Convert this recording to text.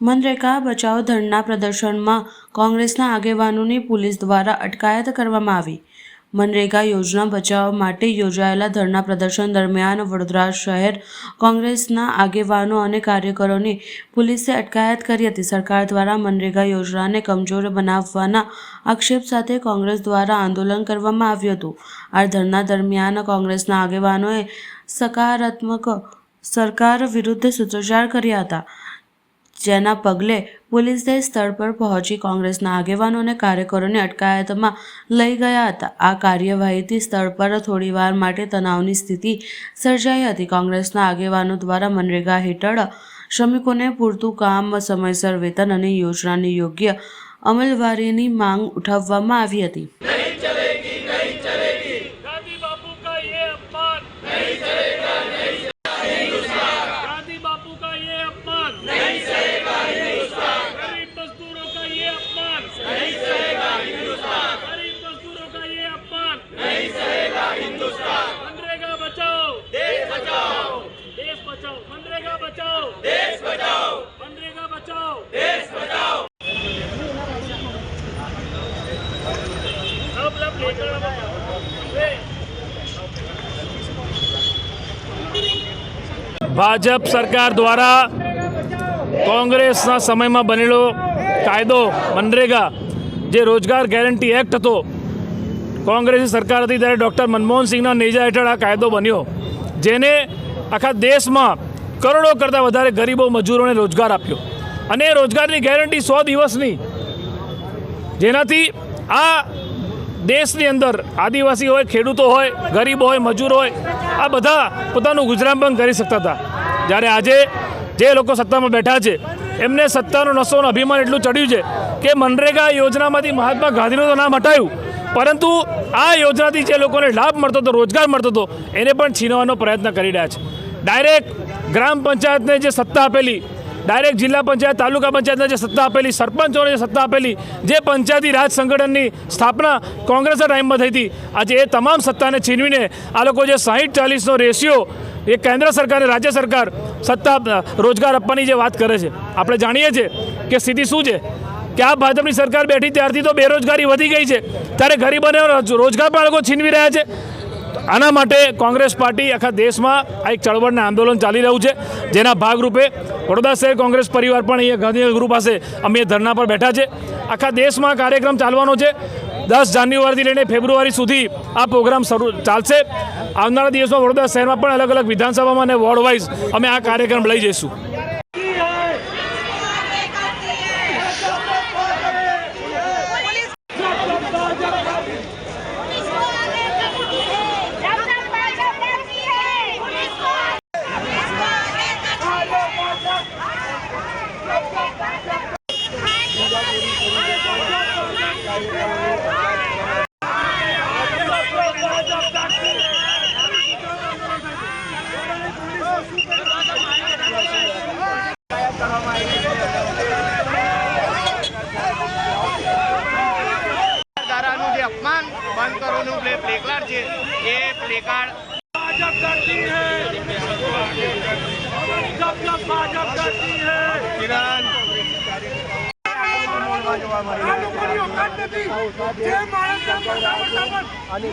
મનરેગા, બચાવ ધરણા પ્રદર્શનમાં કોંગ્રેસના આગેવાનોની પોલીસ દ્વારા અટકાયત કરવામાં આવી. મનરેગા યોજના બચાવ માટે યોજાયેલા ધરણા પ્રદર્શન દરમિયાન વડોદરા શહેર કોંગ્રેસના આગેવાનો અને કાર્યકરોની પોલીસે અટકાયત કરી હતી. સરકાર દ્વારા મનરેગા યોજનાને કમજોર બનાવવાના આક્ષેપ સાથે કોંગ્રેસ દ્વારા આંદોલન કરવામાં આવ્યું હતું. આ ધરણા દરમિયાન કોંગ્રેસના આગેવાનોએ સકારાત્મક સરકાર વિરુદ્ધ સૂત્રોચ્ચાર કર્યા હતા. જેના પગલે પોલીસે સ્થળ પર પહોંચી કોંગ્રેસના આગેવાનો અને કાર્યકરોને અટકાયતમાં લઈ ગયા હતા. આ કાર્યવાહીથી સ્થળ પર થોડીવાર માટે તણાવની સ્થિતિ સર્જાઈ હતી. કોંગ્રેસના આગેવાનો દ્વારા મનરેગા હેઠળ શ્રમિકોને પૂરતું કામ, સમયસર વેતન અને યોજનાની યોગ્ય અમલવારીની માંગ ઉઠાવવામાં આવી હતી. ભાજપ સરકાર દ્વારા કોંગ્રેસના સમયમાં બનેલો કાયદો મનરેગા જે રોજગાર ગેરંટી એક્ટ હતો, કોંગ્રેસની સરકાર હતી ત્યારે ડૉક્ટર મનમોહન સિંહના નેજા હેઠળ આ કાયદો બન્યો, જેને આખા દેશમાં કરોડો કરતાં વધારે ગરીબો, મજૂરોને રોજગાર આપ્યો. અને રોજગારની ગેરંટી સો દિવસની. જેનાથી આ દેશની અંદર આદિવાસી હોય, ખેડૂતો હોય, ગરીબ હોય, મજૂર હોય, આ બધા પોતાનું ગુજરાન પણ કરી શકતા હતા. જ્યારે આજે જે લોકો સત્તામાં બેઠા છે, એમને સત્તાનો નશોનો અભિમાન એટલું ચડ્યું છે કે મનરેગા યોજનામાંથી મહાત્મા ગાંધીનું તો નામ હટાયું. પરંતુ આ યોજનાથી જે લોકોને લાભ મળતો હતો, રોજગાર મળતો હતો, એને પણ છીનવાનો પ્રયત્ન કરી રહ્યા છે. ડાયરેક્ટ ગ્રામ પંચાયતને જે સત્તા આપેલી ડાયરેક્ટ જિલ્લા પંચાયત, તાલુકા પંચાયતને જે સત્તા આપેલી, સરપંચોને જે સત્તા આપેલી, જે પંચાયતી રાજ સંગઠનની સ્થાપના કોંગ્રેસના ટાઈમમાં થઈ હતી. આજે એ તમામ સત્તાને છીનવીને આ લોકો જે સાહીઠ ચાલીસનો રેશિયો એ કેન્દ્ર સરકાર રાજ્ય સરકાર સત્તા, રોજગાર આપવાની જે વાત કરે છે. આપણે જાણીએ છીએ કે સ્થિતિ શું છે? કે આ ભાજપની સરકાર બેઠી ત્યારથી તો બેરોજગારી વધી ગઈ છે. ત્યારે ગરીબોને રોજગાર પણ લોકો છીનવી રહ્યા છે. આના માટે કોંગ્રેસ પાર્ટી આખા દેશમાં આ એક ચળવળને આંદોલન ચાલી રહ્યું છે, જેના ભાગરૂપે વડોદરા શહેર કોંગ્રેસ પરિવાર પણ અહીંયા ગાંધીનગર પાસે અમે ધરના પર બેઠા છે. આખા દેશમાં કાર્યક્રમ ચાલવાનો છે. દસ જાન્યુઆરીથી લઈને ફેબ્રુઆરી સુધી આ પ્રોગ્રામ શરૂ ચાલશે. આવનારા દિવસમાં વડોદરા શહેરમાં પણ અલગ અલગ વિધાનસભામાં અને વોર્ડ વાઇઝ અમે આ કાર્યક્રમ લઈ જઈશું. અપમાન બંધ કરોનું પ્લેકાર્ડ છે એ પ્લેકાર્ડ કિરણ. होती आणि